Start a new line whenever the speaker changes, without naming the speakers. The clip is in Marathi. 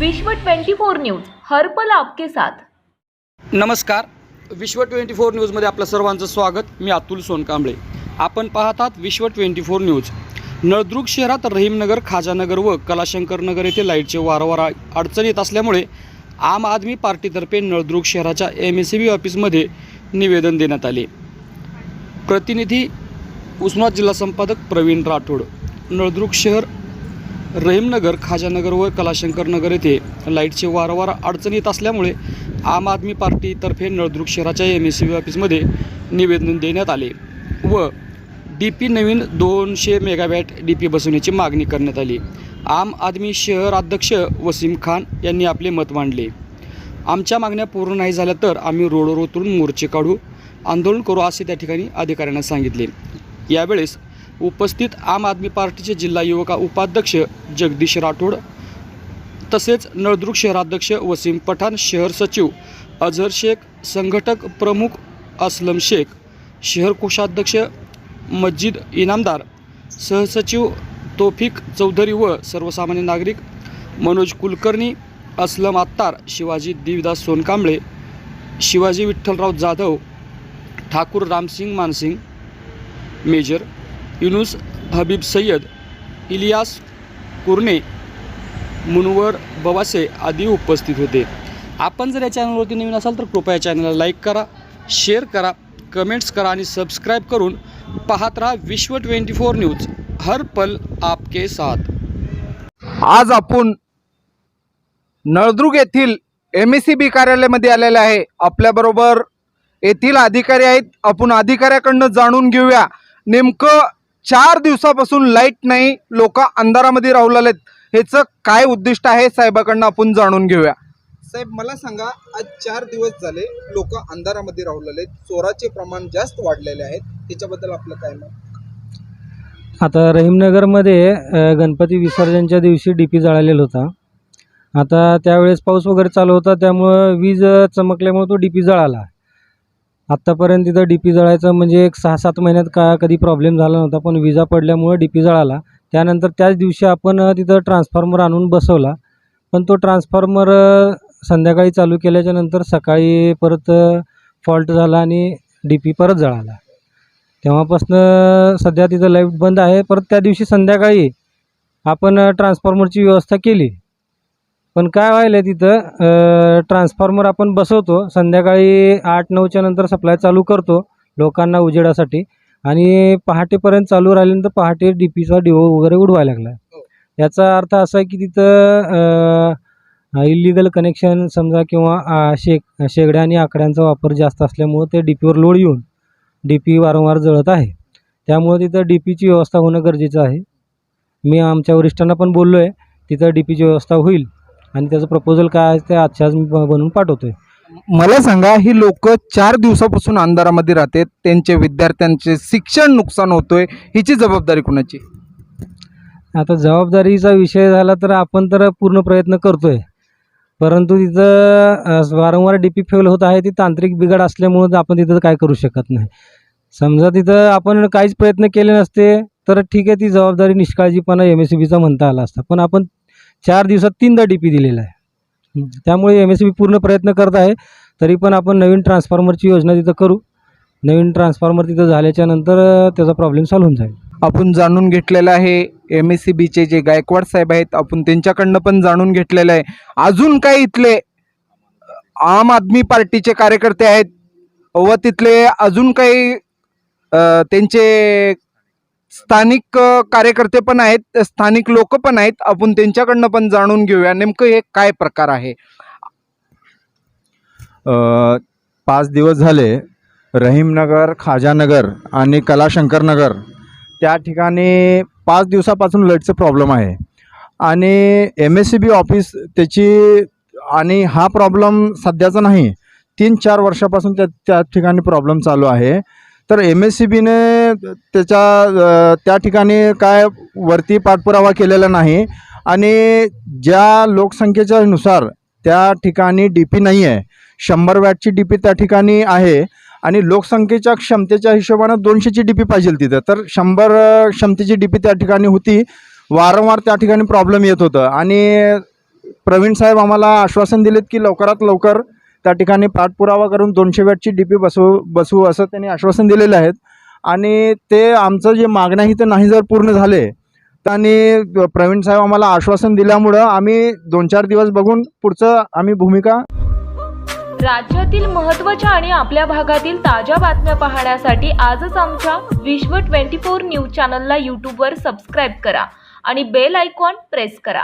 विश्व 24 न्यूज हरपल आपके साथ.
नमस्कार. विश्व ट्वेंटी फोर न्यूजमध्ये आपलं सर्वांचं स्वागत. मी अतुल सोनकांबळे. आपण पाहतात विश्व ट्वेंटी फोर न्यूज. नळदुर्ग शहरात रहीमनगर खाजानगर व कलाशंकर नगर येथे लाईटचे वारंवार अडचण येत असल्यामुळे आम आदमी पार्टीतर्फे नळदुर्ग शहराच्या एम एस सी बी ऑफिसमध्ये निवेदन देण्यात आले. प्रतिनिधी उस्मानाबाद जिल्हा संपादक प्रवीण राठोड. नळदुर्ग शहर रहीमनगर खाजानगर व कलाशंकर नगर येथे लाईटचे वारंवार अडचण येत असल्यामुळे आम आदमी पार्टीतर्फे नळदुर्ग शहराच्या एम एस सी ऑफिसमध्ये निवेदन देण्यात आले व डी पी नवीन दोनशे मेगावॅट डी पी बसवण्याची मागणी करण्यात आली. आम आदमी शहर अध्यक्ष वसीम खान यांनी आपले मत मांडले. आमच्या मागण्या पूर्ण नाही झाल्या तर आम्ही रोडवर उतरून मोर्चे काढू आंदोलन करू असे त्या ठिकाणी अधिकाऱ्यांना सांगितले. यावेळेस उपस्थित आम आदमी पार्टीचे जिल्हा युवका उपाध्यक्ष जगदीश राठोड तसेच नळदुर्ग शहराध्यक्ष वसीम पठाण शहर सचिव अझहर शेख संघटक प्रमुख असलम शेख शहर कोषाध्यक्ष मस्जिद इनामदार सहसचिव तोफिक चौधरी व सर्वसामान्य नागरिक मनोज कुलकर्णी असलम आत्तार शिवाजी देवीदास सोनकांबळे शिवाजी विठ्ठलराव जाधव ठाकूर रामसिंग मानसिंग मेजर युनुस हबीब सय्यद इलियास कुर्णे मुनवर बवासे आदी उपस्थित होते. आपण जर या चॅनलवरती नवीन असाल तर कृपया या चॅनलला लाईक करा शेअर करा कमेंट्स करा आणि सबस्क्राईब करून पाहत राहा विश्व ट्वेंटी फोर न्यूज. हर पल आपके साथ.
आज आपण नळदुर्ग येथील एम एस सी बी कार्यालयामध्ये आलेले आहे. आपल्याबरोबर येथील अधिकारी आहेत. आपण अधिकाऱ्याकडनं जाणून घेऊया नेमकं चार दिवसापासून लाइट नाही लोक अंधारामध्ये राहुलेले आहेत ह्याचं काय उद्दिष्ट आहे साहेबाकडनं आपण जाणून घेऊया. साहेब मला सांगा आज चार दिवस झाले लोक अंधारामध्ये राहुलेले आहेत चोराचे प्रमाण जास्त वाढलेले आहेत. त्याच्याबद्दल आपलं काय मत?
आता रहीमनगरमध्ये गणपती विसर्जनच्या दिवशी डी पी जळालेला होता. आता त्यावेळेस पाऊस वगैरे चालू होता त्यामुळं वीज चमकल्यामुळे तो डी पी जळाला. आत्तापर्यंत तिथं डी पी जळायचं म्हणजे एक सहा सात महिन्यात का कधी प्रॉब्लेम झाला नव्हता पण विजा पडल्यामुळं डी पी जळाला. त्यानंतर त्याच दिवशी आपण तिथं ट्रान्सफॉर्मर आणून बसवला. पण तो ट्रान्सफॉर्मर संध्याकाळी चालू केल्याच्यानंतर सकाळी परत फॉल्ट झाला आणि डी पी परत जळाला. तेव्हापासनं सध्या तिथं लाइट बंद आहे. परत त्या दिवशी संध्याकाळी आपण ट्रान्सफॉर्मरची व्यवस्था केली. पण काय व्हायलं आहे तिथं ट्रान्सफॉर्मर आपण बसवतो संध्याकाळी आठ नऊच्या नंतर सप्लाय चालू करतो लोकांना उजेडासाठी. आणि पहाटेपर्यंत चालू राहिल्यानंतर पहाटे डी पीचा डिओ वगैरे उडवायला लागला. याचा अर्थ असा आहे की तिथं इलिगल कनेक्शन समजा किंवा शेक शेगड्या आणि आकड्यांचा वापर जास्त असल्यामुळं ते डी पीवर लोड येऊन डी पी वारंवार जळत आहे. त्यामुळे तिथं डी पीची व्यवस्था होणं गरजेचं आहे. मी आमच्या वरिष्ठांना पण बोललो आहे तिथं डी पीची व्यवस्था होईल. आणि त्याचं प्रपोजल काय आहे ते आजच्या आज मी ब- बनवून पाठवतो आहे
मला सांगा ही लोक चार दिवसापासून अंधारामध्ये राहतात त्यांचे विद्यार्थ्यांचे शिक्षण नुकसान होतोय हिची जबाबदारी कुणाची?
आता जबाबदारीचा विषय झाला तर आपण तर पूर्ण प्रयत्न करतो आहे परंतु तिथं अ, वारंवार डी पी फेल होत आहे ती तांत्रिक बिघाड असल्यामुळं आपण तिथं काय करू शकत नाही. समजा तिथं आपण काहीच प्रयत्न केले नसते तर ठीक आहे ती जबाबदारी निष्काळजीपणा एम एस सी बीचा म्हणता आला असता. पण आपण चार दिवसात तीनदा डी पी दिलेला आहे. त्यामुळे एम एस बी पूर्ण प्रयत्न करत आहे. तरी पण आपण नवीन ट्रान्सफॉर्मरची योजना तिथं करू. नवीन ट्रान्सफॉर्मर तिथं झाल्याच्यानंतर त्याचा प्रॉब्लेम सॉल्व्ह होऊन जाईल.
आपण जाणून घेतलेलं आहे एम एस सी बीचे जे गायकवाड साहेब आहेत आपण त्यांच्याकडनं पण जाणून घेतलेलं आहे. अजून काही इथले आम आदमी पार्टीचे कार्यकर्ते आहेत? व तिथले अजून काही त्यांचे स्थानिक कार्यकर्ते पण आहेत स्थानिक लोक पण आहेत. आपण त्यांच्याकडनं पण जाणून घेऊया नेमकं हे काय प्रकार आहे?
पाच दिवस झाले रहीमनगर खाजानगर आणि कलाशंकरनगर त्या ठिकाणी पाच दिवसापासून लाईटचं प्रॉब्लेम आहे. आणि M S C B office त्याची आणि हा प्रॉब्लेम सध्याचा नाही तीन चार वर्षापासून त्या त्या ठिकाणी प्रॉब्लेम चालू आहे. तर एम एस सी बीने त्याच्या त्या ठिकाणी काय वरती पाठपुरावा केलेला नाही आणि ज्या लोकसंख्येच्या नुसार त्या ठिकाणी डी पी नाही आहे शंभर वॅटची डी पी त्या ठिकाणी आहे आणि लोकसंख्येच्या क्षमतेच्या हिशोबानं दोनशेची डी पी पाहिजे तिथं तर शंभर क्षमतेची डी पी त्या ठिकाणी होती वारंवार त्या ठिकाणी प्रॉब्लेम येत होतं आणि प्रवीण साहेब आम्हाला आश्वासन दिलेत की लवकरात लवकर त्या ठिकाणी पाठपुरावा करून दोनशे वॅटची डी पी बसवू बसवू असं त्यांनी आश्वासन दिलेलं आहेत. आणि ते आमचं जे मागणं आहे तर नाही जर पूर्ण झाले तर आणि प्रवीण साहेब आम्हाला आश्वासन दिल्यामुळं आम्ही दोन चार दिवस बघून पुढचं आम्ही भूमिका
राज्यातील महत्त्वाच्या आणि आपल्या भागातील ताज्या बातम्या पाहण्यासाठी आजच आमच्या विश्व ट्वेंटी फोर न्यूज चॅनलला यूट्यूबवर सबस्क्राईब करा आणि बेल आयकॉन प्रेस करा.